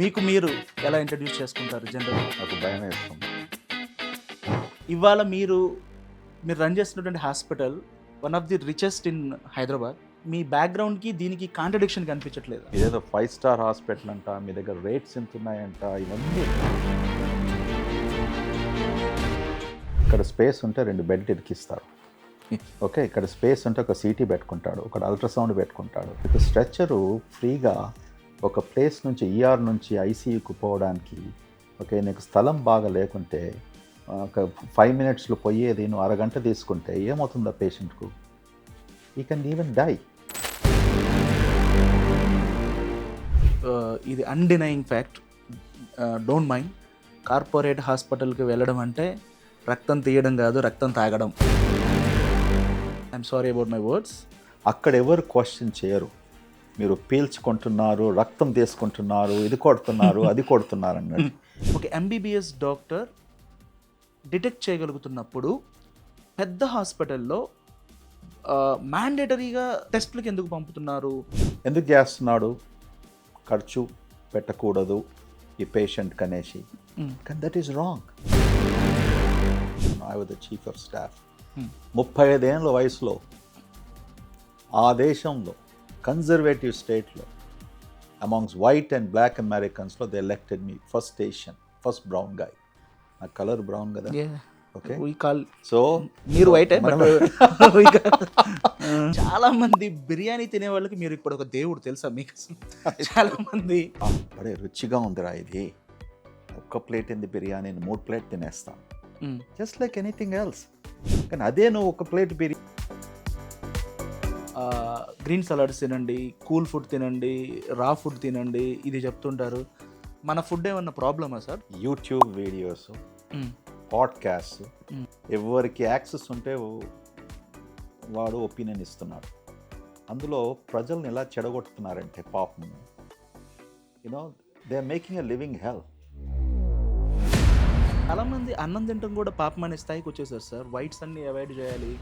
మీకు మీరు ఎలా ఇంట్రడ్యూస్ చేసుకుంటారు జనరల్ నాకు భయం వేస్తుంది ఇవాళ మీరు మీరు రన్ చేస్తున్నటువంటి hospital one of the richest in Hyderabad. మీ బ్యాక్గ్రౌండ్కి దీనికి కాంట్రడిక్షన్ కనిపించట్లేదు? ఇదేదో ఫైవ్ స్టార్ హాస్పిటల్ అంట మీ దగ్గర రేట్స్ ఎంత ఉన్నాయంట ఇవన్నీ. ఇక్కడ స్పేస్ ఉంటే రెండు బెడ్ ఇరికిస్తారు. ఓకే ఇక్కడ స్పేస్ ఉంటే ఒక సీటీ పెట్టుకుంటాడు ఒక అల్ట్రాసౌండ్ పెట్టుకుంటాడు. ఇక స్ట్రెచ్చరు ఫ్రీగా ఒక ప్లేస్ నుంచి ఈఆర్ నుంచి ఐసీయూకి పోవడానికి ఓకే నీకు స్థలం బాగా లేకుంటే ఒక ఫైవ్ మినిట్స్లో పోయేది నువ్వు అరగంట తీసుకుంటే ఏమవుతుంది ఆ పేషెంట్కు? ఈ కెన్ ఈవెన్ డై ఇది undeniable fact don't mind corporate హాస్పిటల్కి వెళ్ళడం అంటే రక్తం తీయడం కాదు రక్తం తాగడం. I'm sorry about my words అక్కడ ఎవరు క్వశ్చన్ చేయరు. మీరు పీల్చుకుంటున్నారు రక్తం తీసుకుంటున్నారు ఇది కొడుతున్నారు అది కొడుతున్నారు అన్నట్టు ఒక ఎంబీబీఎస్ డాక్టర్ డిటెక్ట్ చేయగలుగుతున్నప్పుడు పెద్ద హాస్పిటల్లో మ్యాండేటరీగా టెస్ట్లకు ఎందుకు పంపుతున్నారు? ఎందుకు చేస్తున్నాడు? ఖర్చు పెట్టకూడదు ఈ పేషెంట్ కనేసి. Mm. కానీ that is wrong. I was the chief of staff Hmm. ముప్పై ఐదేళ్ళ వయసులో ఆ దేశంలో కన్జర్వేటివ్ స్టేట్లో amongst white and black అమెరికన్స్లో they elected me first Asian first brown guy నా కలర్ బ్రౌన్ కదా? ఓకే కాల్ సో మీరు వైట్ చాలా మంది బిర్యానీ తినే వాళ్ళకి మీరు ఇప్పుడు ఒక దేవుడు తెలుసా మీకు? చాలా మంది. బడే రుచిగా ఉందిరా ఇది. ఒక్క ప్లేట్ ఇంది బిర్యానీని మూడు ప్లేట్ తినేస్తాం hmm, just like anything else కానీ అదే నువ్వు ఒక ప్లేట్ బిర్యానీ గ్రీన్ సలాడ్స్ తినండి కూల్ ఫుడ్ తినండి రా ఫుడ్ తినండి ఇది చెప్తుంటారు. మన ఫుడ్ ఏమన్నా ప్రాబ్లమా సార్? YouTube videos podcast. ఎవరికి యాక్సెస్ ఉంటే వాడు ఒపీనియన్ ఇస్తున్నాడు. అందులో ప్రజల్ని ఎలా చెడగొడుతున్నారంటే పాపం. You know they are making a living hell చాలా మంది అన్నం తినడం కూడా పాపం అనే స్థాయికి వచ్చేసారు సార్. వైట్స్ అన్ని అవాయిడ్ చేయాలి.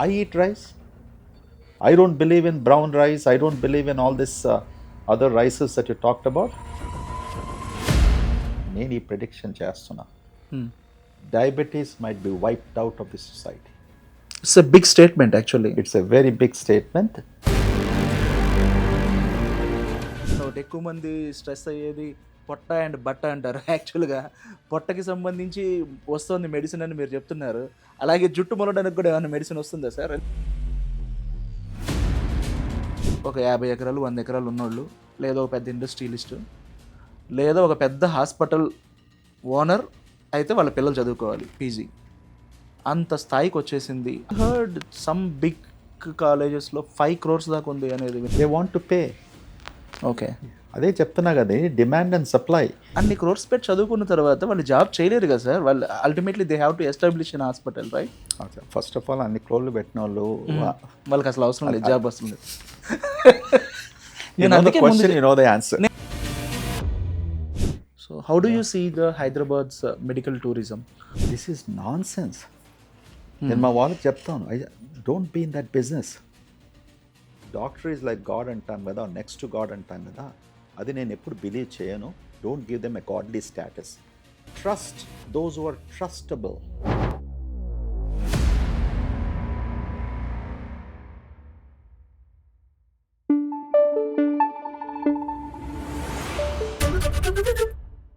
I eat rice I don't believe in brown rice I don't believe in all this other rices that you talked about నేను ఈ ప్రిడిక్షన్ చేస్తున్నా. Diabetes might be wiped out of the society it's a big statement actually it's a very big statement ఎక్కువ మంది stress అయ్యేది పొట్ట and బట్ట అంటారు. యాక్చువల్గా పొట్టకి సంబంధించి వస్తుంది మెడిసిన్ అని మీరు చెప్తున్నారు. అలాగే జుట్టు మొలడానికి కూడా ఏమైనా మెడిసిన్ వస్తుందా సార్ ఒక యాభై ఎకరాలు వంద ఎకరాలు ఉన్నోళ్ళు లేదా ఒక పెద్ద ఇండస్ట్రియలిస్ట్ లేదా ఒక పెద్ద హాస్పిటల్ ఓనర్ అయితే వాళ్ళ పిల్లలు చదువుకోవాలి పీజీ. అంత స్థాయికి వచ్చేసింది. హర్డ్ సమ్ బిగ్ కాలేజెస్లో ఫైవ్ క్రోర్స్ దాకా ఉంది అనేది. They want to pay okay అదే చెప్తున్నా కదా డిమాండ్ అండ్ సప్లై అన్ని క్రోర్స్ పెట్టి చదువుకున్న తర్వాత వాళ్ళు జాబ్ చేయలేరు కదా సార్. వాళ్ళు ultimately they have to establish in hospital right first of all అన్ని క్రోళ్ళు పెట్టిన వాళ్ళు వాళ్ళకి అసలు అవసరం లేదు జాబ్ అవసరం లేదు. నేను అందుకే question you know the answer so how do you see the Hyderabad's medical tourism this is nonsense నేను మా వాళ్ళకి చెప్తాను. I don't be in that business doctor is like God అంటాం కదా నెక్స్ట్ టు గాడ్ అంటాం కదా. అది నేను ఎప్పుడు బిలీవ్ చేయను. Don't give them a godly status trust those are trustable